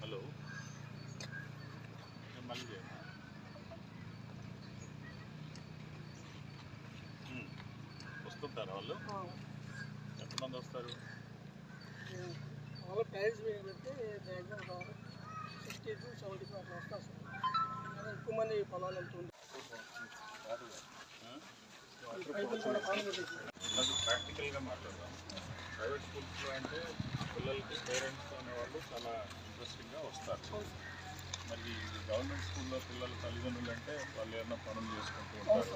Hello बन गया వస్తుంటారా వాళ్ళు ఎంతమంది వస్తారు వాళ్ళ ప్రైజ్ బట్టి మ్యాక్సిమం సిక్స్టీ టు సెవెంటీ అట్లా వస్తారు ఎక్కువ మంది పొలాలు వెళ్తుంది ప్రాక్టికల్గా మాట్లాడదాం ప్రైవేట్ స్కూల్స్లో అంటే పిల్లలకి పేరెంట్స్ అనేవాళ్ళు చాలా ఇంట్రెస్టింగ్గా వస్తారు మరి గవర్నమెంట్ స్కూల్లో పిల్లల తల్లిదండ్రులు అంటే వాళ్ళు ఏమన్నా పనులు చేసుకుంటూ ఉంటారు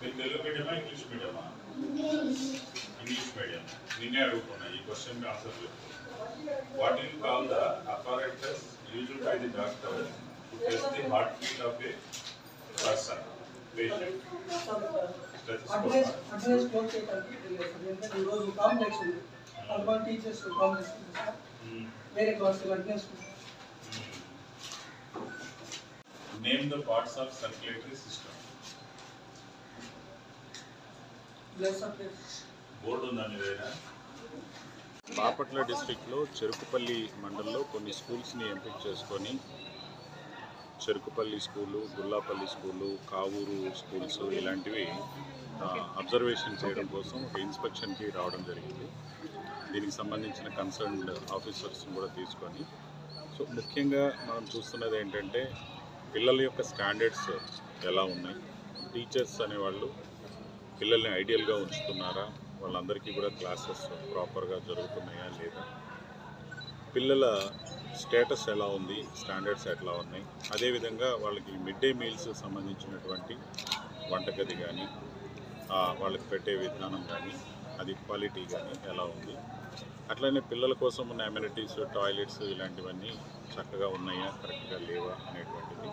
మీరు తెలుగు మీడియమా ఇంగ్లీష్ మీడియమా ఇంగ్లీష్ మీడియం నిన్నే అడుగుతున్నా ఈ క్వశ్చన్ ఆన్సర్ చెప్పు what you call the apparatus used by the doctor to test the heart beat of a patient advice advice close చేయడానికి తెలియదు సార్ ఎందుకంటే ఈరోజు కాంప్లెక్స్ ఉంది అర్బన్ టీచర్స్ కాంప్లెక్స్ ఉంది సార్ వేరే class advice name the parts of circulatory system blood supply board ఉందా మీ దగ్గర? బాపట్ల డిస్టిక్లో చెరుకుపల్లి మండలంలో కొన్ని స్కూల్స్ని ఎంపిక చేసుకొని Cherukupalli school Gullapalli school Kavuru schools ఇలాంటివి అబ్జర్వేషన్ చేయడం కోసం ఒక ఇన్స్పెక్షన్కి రావడం జరిగింది. దీనికి సంబంధించిన కన్సర్న్డ్ ఆఫీసర్స్ని కూడా తీసుకొని సో ముఖ్యంగా మనం చూస్తున్నది ఏంటంటే పిల్లల యొక్క స్టాండర్డ్స్ ఎలా ఉన్నాయి? టీచర్స్ అనేవాళ్ళు పిల్లల్ని ఐడియల్గా ఉంచుతున్నారా? వాళ్ళందరికీ కూడా క్లాసెస్ ప్రాపర్గా జరుగుతున్నాయా లేదా? పిల్లల స్టేటస్ ఎలా ఉంది? స్టాండర్డ్స్ ఎట్లా ఉన్నాయి? అదేవిధంగా వాళ్ళకి మిడ్ డే మీల్స్ సంబంధించినటువంటి వంటగది కానీ వాళ్ళకి పెట్టే విధానం కానీ అది క్వాలిటీ కానీ ఎలా ఉంది? అట్లనే పిల్లల కోసం ఉన్న అమ్యూనిటీస్ టాయిలెట్స్ ఇలాంటివన్నీ చక్కగా ఉన్నాయా? కరెక్ట్గా లేవా? అనేటువంటిది.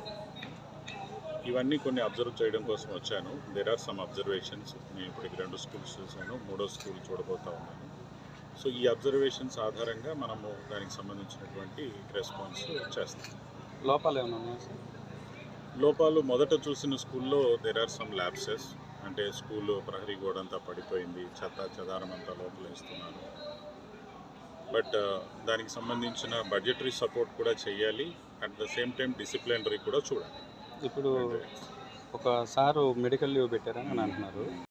ఇవన్నీ కొన్ని అబ్జర్వ్ చేయడం కోసం వచ్చాను. దేర్ ఆర్ సమ్ అబ్జర్వేషన్స్ నేను ఇప్పటికి రెండు స్కూల్స్ చూశాను. మూడో స్కూల్ చూడబోతా ఉన్నాను. సో ఈ అబ్జర్వేషన్స్ ఆధారంగా మనము దానికి సంబంధించినటువంటి రెస్పాన్స్ చేస్తాం. లోపాలు ఏమైనా ఉన్నాయా సార్? లోపాలు మొదట చూసిన స్కూల్లో దెర్ ఆర్ సమ్ ల్యాబ్సెస్ అంటే స్కూల్ ప్రహరీ గోడ అంతా పడిపోయింది చెత్త చెదారం అంతా లోపల వేస్తున్నారు. బట్ దానికి సంబంధించిన బడ్జెటరీ సపోర్ట్ కూడా చేయాలి. At the same time disciplinary కూడా చూడాలి. ఇప్పుడు ఒక సారు మెడికల్ లీవ్ పెట్టారని అని అంటున్నారు.